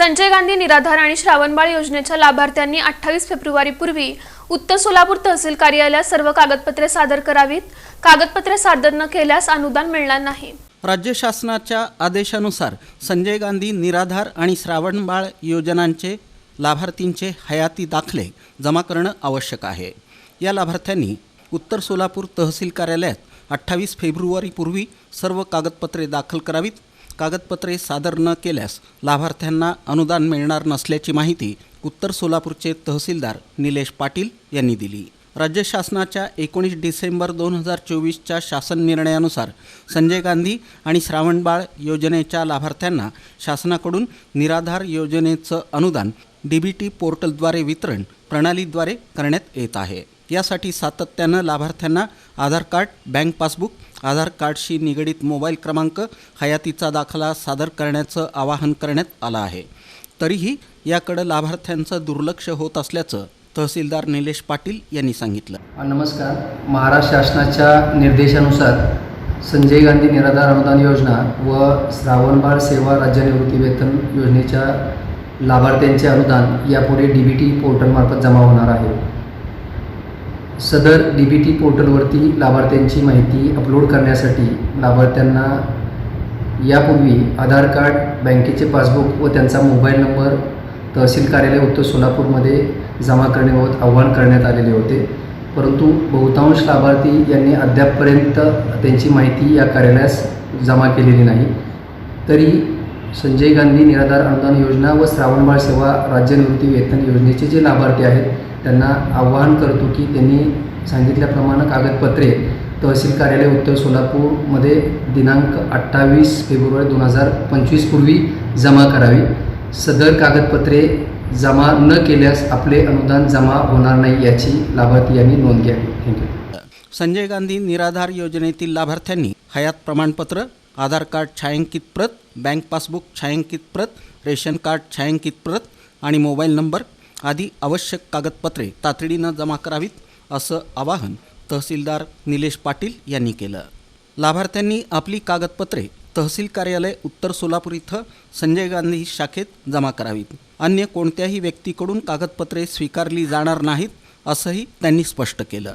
संजय गांधी निराधार आणि श्रावणबाळ योजनेच्या लाभार्थ्यांनी अठ्ठावीस फेब्रुवारीपूर्वी उत्तर सोलापूर तहसील कार्यालयात सर्व कागदपत्रे सादर करावीत. कागदपत्रे सादर न केल्यास अनुदान मिळणार नाही. राज्य शासनाच्या आदेशानुसार संजय गांधी निराधार आणि श्रावणबाळ योजनांचे लाभार्थींचे हयाती दाखले जमा करणं आवश्यक आहे. या लाभार्थ्यांनी उत्तर सोलापूर तहसील कार्यालयात अठ्ठावीस फेब्रुवारीपूर्वी सर्व कागदपत्रे दाखल करावीत. कागदपत्रे सादर न केल्यास लाभार्थ्यांना अनुदान मिळणार नसल्याची माहिती उत्तर सोलापूरचे तहसीलदार निलेश पाटील यांनी दिली. राज्य शासनाच्या एकोणीस डिसेंबर दोन हजार चोवीसच्या शासन निर्णयानुसार संजय गांधी आणि श्रावणबाळ योजनेच्या लाभार्थ्यांना शासनाकडून निराधार योजनेचं अनुदान डी बी टी पोर्टलद्वारे वितरण प्रणालीद्वारे करण्यात येत आहे. यासाठी सातत्यानं लाभार्थ्यांना Aadhaar card bank passbook Aadhaar कार्डशी निगडीत मोबाईल क्रमांक हयातीचा दाखला सादर करण्याचं आवाहन करण्यात आलं आहे. तरीही याकडं लाभार्थ्यांचं दुर्लक्ष होत असल्याचं तहसीलदार निलेश पाटील यांनी सांगितलं. नमस्कार. महाराष्ट्र शासनाच्या निर्देशानुसार संजय गांधी निराधार अनुदान योजना व श्रावणबाळ सेवा राज्य निवृत्ती वेतन योजनेच्या लाभार्थ्यांचे अनुदान यापुढे डी बी टी पोर्टलमार्फत जमा होणार आहे. सदर डी बी टी पोर्टलवरती लाभार्थ्यांची माहिती अपलोड करण्यासाठी लाभार्थ्यांना यापूर्वी आधार कार्ड बँकेचे पासबुक व त्यांचा मोबाईल नंबर तहसील कार्यालय उत्तर सोलापूरमध्ये जमा करण्याबाबत आव्हान करण्यात आलेले होते. परंतु बहुतांश लाभार्थी यांनी अद्यापपर्यंत त्यांची माहिती या कार्यालयास जमा केलेली नाही. तरी संजय गांधी निराधार अनुदान योजना व श्रावणबाळ सेवा राज्य निवृत्ती वेतन योजनेचे जे लाभार्थी आहेत त्यांना आवाहन करतो की त्यांनी सांगितल्याप्रमाणे कागदपत्रे तहसील कार्यालय उत्तर सोलापूरमध्ये दिनांक अठ्ठावीस फेब्रुवारी दोन हजार पंचवीसपूर्वी जमा करावी. सदर कागदपत्रे जमा न केल्यास आपले अनुदान जमा होणार नाही याची लाभार्थी यांनी नोंद घ्यावी. थँक्यू संजय गांधी निराधार योजनेतील लाभार्थ्यांनी हयात प्रमाणपत्र आधार कार्ड छायांकित प्रत बँक पासबुक छायांकित प्रत रेशन कार्ड छायांकित प्रत आणि मोबाईल नंबर आदी आवश्यक कागदपत्रे तातडीनं जमा करावीत असं आवाहन तहसीलदार निलेश पाटील यांनी केलं. लाभार्थ्यांनी आपली कागदपत्रे तहसील कार्यालय उत्तर सोलापूर इथं संजय गांधी शाखेत जमा करावीत. अन्य कोणत्याही व्यक्तीकडून कागदपत्रे स्वीकारली जाणार नाहीत असंही त्यांनी स्पष्ट केलं.